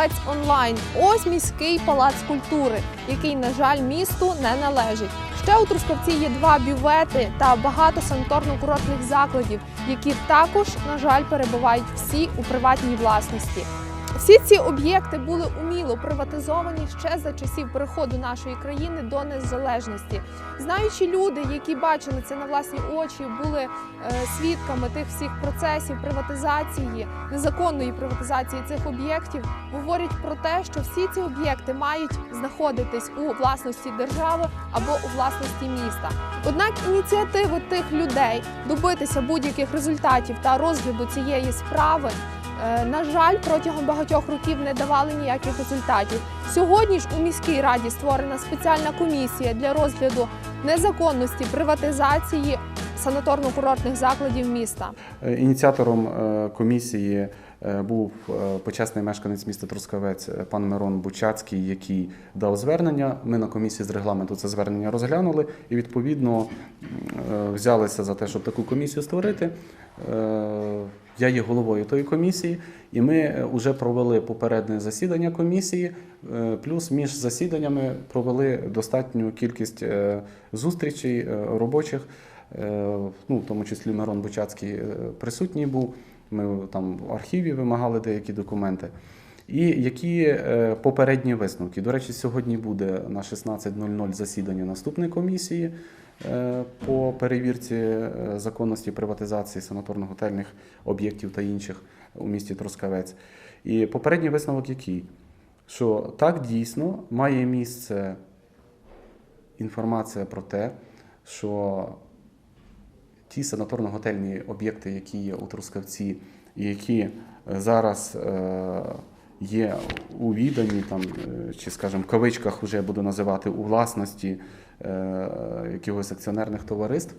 Трускавець Онлайн. Ось міський палац культури, який, на жаль, місту не належить. Ще у Трускавці є два бювети та багато санаторно-курортних закладів, які також, на жаль, перебувають всі у приватній власності. Всі ці об'єкти були уміло приватизовані ще за часів переходу нашої країни до незалежності. Знаючи люди, які бачили це на власні очі, були е, свідками тих всіх процесів приватизації, незаконної приватизації цих об'єктів, говорять про те, що всі ці об'єкти мають знаходитись у власності держави або у власності міста. Однак ініціативи тих людей добитися будь-яких результатів та розгляду цієї справи. Е, На жаль, протягом багатьох років не давали ніяких результатів. Сьогодні ж у міській раді створена спеціальна комісія для розгляду незаконності приватизації санаторно-курортних закладів міста. Е, Ініціатором е, комісії був е, почесний мешканець міста Трускавець е, пан Мирон Бучацький, який дав звернення. Ми на комісії з регламенту це звернення розглянули і відповідно е, взялися за те, щоб таку комісію створити. Е, Я є головою тої комісії, і ми вже провели попереднє засідання комісії. е, Плюс між засіданнями провели достатню кількість е, зустрічей е, робочих. Е, Ну, в тому числі Мирон Бучацький е, присутній був. Ми там в архіві вимагали деякі документи. І які е, попередні висновки? До речі, сьогодні буде на 16.00 засідання наступної комісії е, по перевірці е, законності приватизації санаторно-готельних об'єктів та інших у місті Трускавець. І попередній висновок який? Що так дійсно має місце інформація про те, що ті санаторно-готельні об'єкти, які є у Трускавці, і які е, зараз е, є у віданні, там, е, чи, скажімо, в кавичках вже буду називати у власності якихось акціонерних товариств,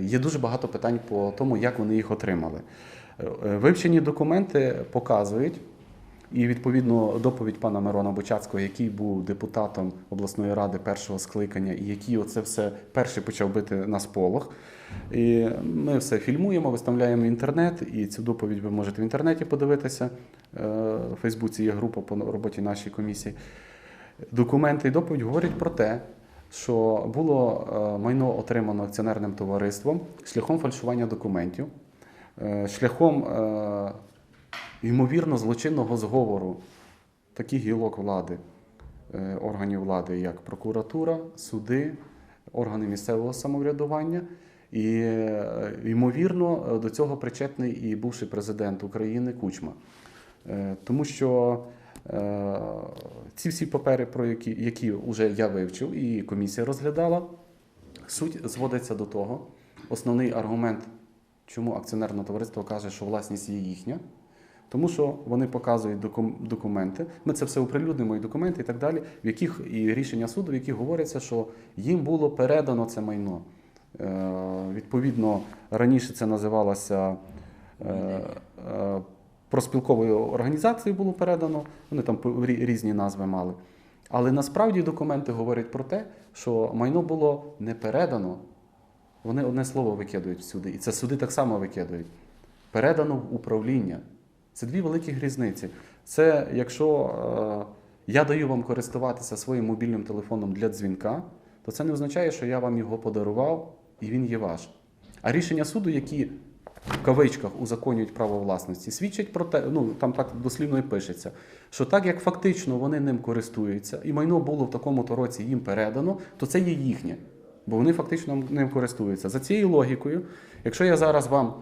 є дуже багато питань по тому, як вони їх отримали. Вивчені документи показують, і відповідно доповідь пана Мирона Бочацького, який був депутатом обласної ради першого скликання, і який оце все перший почав бити на сполох. І ми все фільмуємо, виставляємо в інтернет, і цю доповідь ви можете в інтернеті подивитися. Е, В Фейсбуці є група по роботі нашої комісії. Документи і доповідь говорять про те, що було е, майно отримано акціонерним товариством шляхом фальшування документів, е, шляхом ймовірно злочинного зговору таких гілок влади, е, органів влади, як прокуратура, суди, органи місцевого самоврядування. І, е, ймовірно, до цього причетний і бувший президент України Кучма. Е, Тому що ці всі папери, про які, які вже я вивчив, і комісія розглядала, суть зводиться до того. Основний аргумент, чому акціонерне товариство каже, що власність є їхня, тому що вони показують документи. Ми це все оприлюднимо і документи, і так далі, в яких і рішення суду, в яких говориться, що їм було передано це майно. Е, Відповідно, раніше це називалося е, е, проспілковою організацією було передано, вони там різні назви мали. Але насправді документи говорять про те, що майно було не передано. Вони одне слово викидують всюди, і це суди так само викидують. Передано в управління. Це дві великі різниці. Це якщо е, я даю вам користуватися своїм мобільним телефоном для дзвінка, то це не означає, що я вам його подарував і він є ваш. А рішення суду, які в кавичках узаконюють право власності, свідчать про те, ну там так дослівно і пишеться, що так як фактично вони ним користуються, і майно було в такому-то році їм передано, то це є їхнє, бо вони фактично ним користуються. За цією логікою, якщо я зараз вам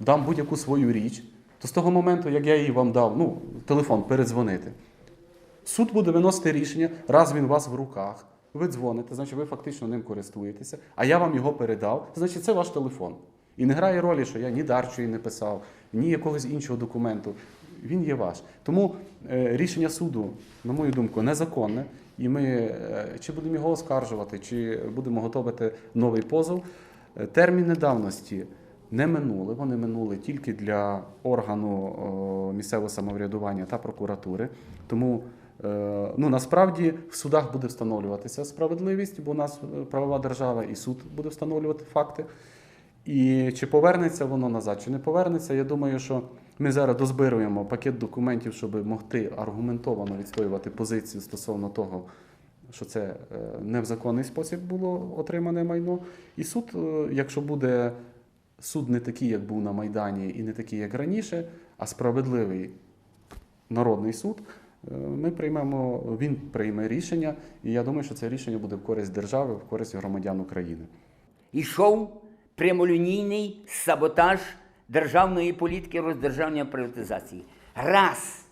дам будь-яку свою річ, то з того моменту, як я її вам дав, ну, телефон передзвонити, суд буде виносити рішення, раз він у вас в руках, ви дзвоните, значить ви фактично ним користуєтеся, а я вам його передав, значить це ваш телефон. І не грає ролі, що я ні дарчої не писав, ні якогось іншого документу. Він є ваш. Тому е, рішення суду, на мою думку, незаконне. І ми е, чи будемо його оскаржувати, чи будемо готувати новий позов. Е, Терміни давності не минули. Вони минули тільки для органу місцевого самоврядування та прокуратури. Тому е, ну, насправді в судах буде встановлюватися справедливість, бо у нас е, правова держава і суд буде встановлювати факти. І чи повернеться воно назад, чи не повернеться, я думаю, що Ми зараз дозбируємо пакет документів, щоб могти аргументовано відстоювати позицію стосовно того, що це е, не в законний спосіб було отримане майно. І суд, е, якщо буде суд не такий, як був на Майдані, і не такий, як раніше, а справедливий народний суд, е, ми приймемо, він прийме рішення, і я думаю, що це рішення буде в користь держави, в користь громадян України. Йшов прямолінійний саботаж державної політики роздержавлення приватизації. Раз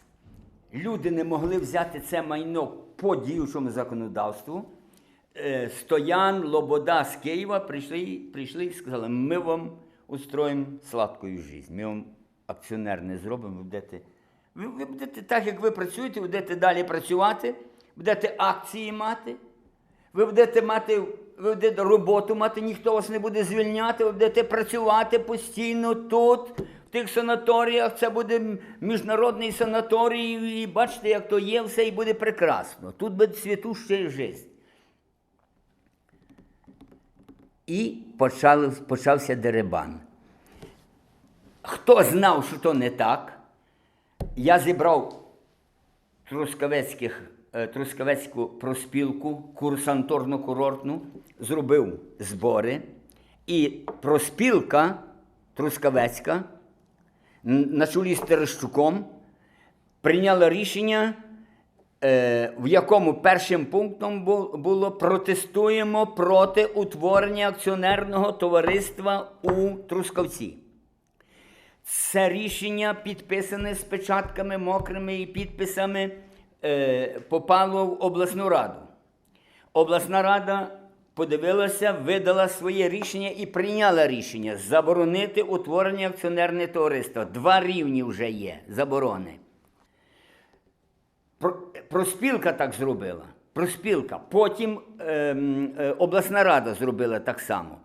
люди не могли взяти це майно по діючому законодавству. е, Стоян, Лобода з Києва прийшли, прийшли і сказали, ми вам устроїмо сладку життя, ми вам акціонер не зробимо, ви будете, ви, ви будете так, як ви працюєте, будете далі працювати, будете акції мати, ви будете мати, ви будете роботу мати, ніхто вас не буде звільняти, ви будете працювати постійно тут, в тих санаторіях. Це буде міжнародний санаторій, і бачите, як то є, все і буде прекрасно. Тут буде святуща життя. І почали, почався деребан. Хто знав, що то не так, я зібрав Трускавецьких, е, Трускавецьку проспілку, курсанторно-курортну, зробив збори. І проспілка Трускавецька на чолі з Терещуком прийняла рішення, в якому першим пунктом було протестуємо проти утворення акціонерного товариства у Трускавці. Це рішення, підписане з печатками мокрими і підписами, е, попало в обласну раду. Обласна рада подивилася, видала своє рішення і прийняла рішення заборонити утворення акціонерного товариства. Два рівні вже є заборони. Про- Проспілка так зробила. Проспілка. Потім ем, е, обласна рада зробила так само.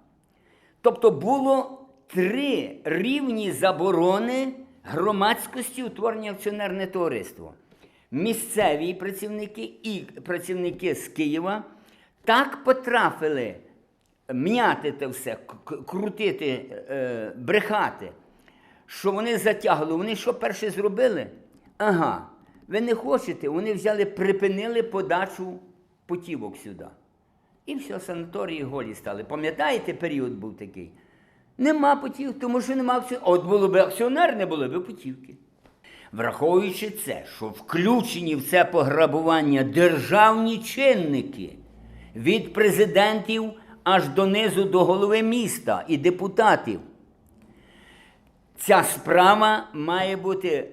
Тобто було три рівні заборони громадськості утворення акціонерне товариство. Місцеві працівники і працівники з Києва так потрафили м'яти те все, крутити, е, брехати, що вони затягли. Вони що перше зробили? Ага, ви не хочете, вони взяли, припинили подачу путівок сюди. І все, санаторії голі стали. Пам'ятаєте, період був такий? Нема путівок, тому що нема акціонерів. От було б акціонер, не було б путівки. Враховуючи це, що включені в це пограбування державні чинники від президентів аж донизу до голови міста і депутатів, ця справа має бути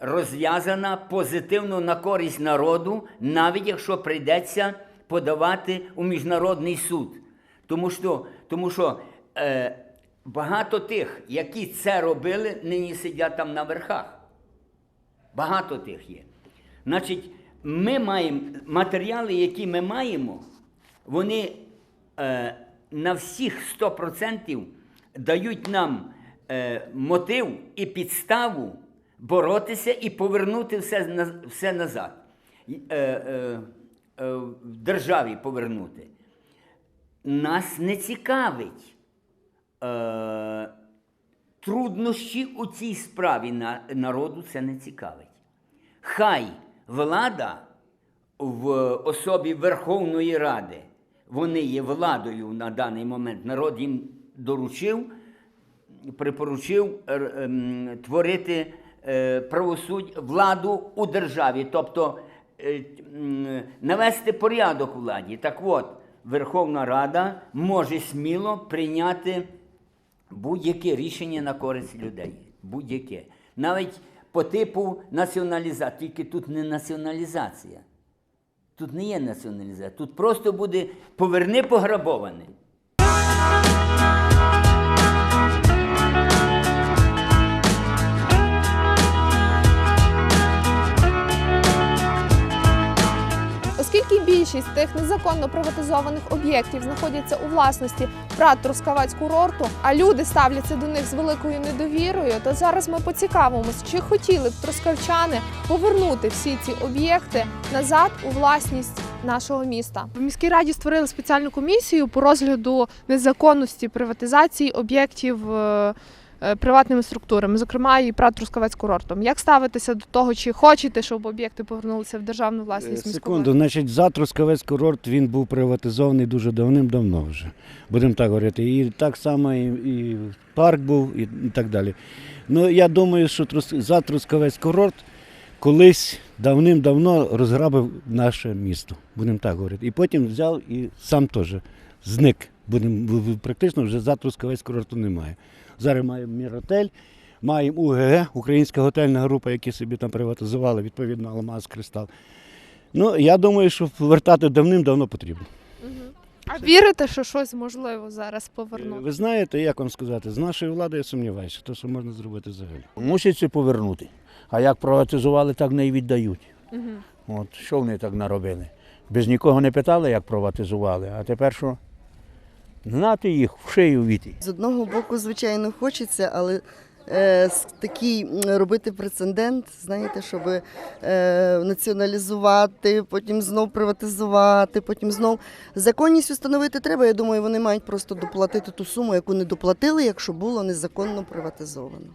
розв'язана позитивно на користь народу, навіть якщо прийдеться подавати у міжнародний суд. Тому що, тому що е, багато тих, які це робили, нині сидять там на верхах. Багато тих є. Значить, ми маємо матеріали, які ми маємо, вони е, на всіх 100% дають нам е, мотив і підставу боротися і повернути все, все назад. Е, е, е, в державі повернути. Нас не цікавить. Е, труднощі у цій справі на, народу це не цікавить. Хай влада в особі Верховної Ради, вони є владою на даний момент. Народ їм доручив, припоручив е, ем, творити е, правосуддя, владу у державі, тобто е, навести порядок владі. Так от, Верховна Рада може сміло прийняти будь-яке рішення на користь людей. Будь-яке. Навіть по типу націоналізації. Тільки тут не націоналізація. Тут не є націоналізація. Тут просто буде поверни пограбоване. Оскільки більшість тих незаконно приватизованих об'єктів знаходяться у власності ПРАТ Трускавець курорту, а люди ставляться до них з великою недовірою, то зараз ми поцікавимось, чи хотіли б трускавчани повернути всі ці об'єкти назад у власність нашого міста. В міській раді створили спеціальну комісію по розгляду незаконності приватизації об'єктів е, приватними структурами, зокрема і ПРАТ Трускавець курортом. Як ставитеся до того, чи хочете, щоб об'єкти повернулися в державну власність? Е, Секунду, значить, за Трускавець курорт він був приватизований дуже давним-давно вже. Будемо так говорити. І так само і, і парк був, і, так далі. Ну, я думаю, що за Трускавець курорт колись давним-давно розграбив наше місто. Будемо так говорити. І потім взяв і сам теж зник. Будемо практично вже за Трускавець курорту немає. Зараз маємо Міротель, маємо УГГ, Українська готельна група, які собі там приватизували, відповідно, Алмаз Кристал. Ну, я думаю, що повертати давним-давно потрібно. А вірите, що щось можливо зараз повернути? Ви знаєте, як вам сказати, з нашою владою я сумніваюся, то що можна зробити взагалі. Мусять це повернути. А як приватизували, так не й віддають. Мгм. От що вони так наробили? Без нікого не питали, як приватизували, а тепер що? Знати їх в шию віти. З одного боку, звичайно, хочеться, але е, такий робити прецедент, знаєте, щоб е, націоналізувати, потім знов приватизувати, потім знов законність встановити треба. Я думаю, вони мають просто доплатити ту суму, яку не доплатили, якщо було незаконно приватизовано.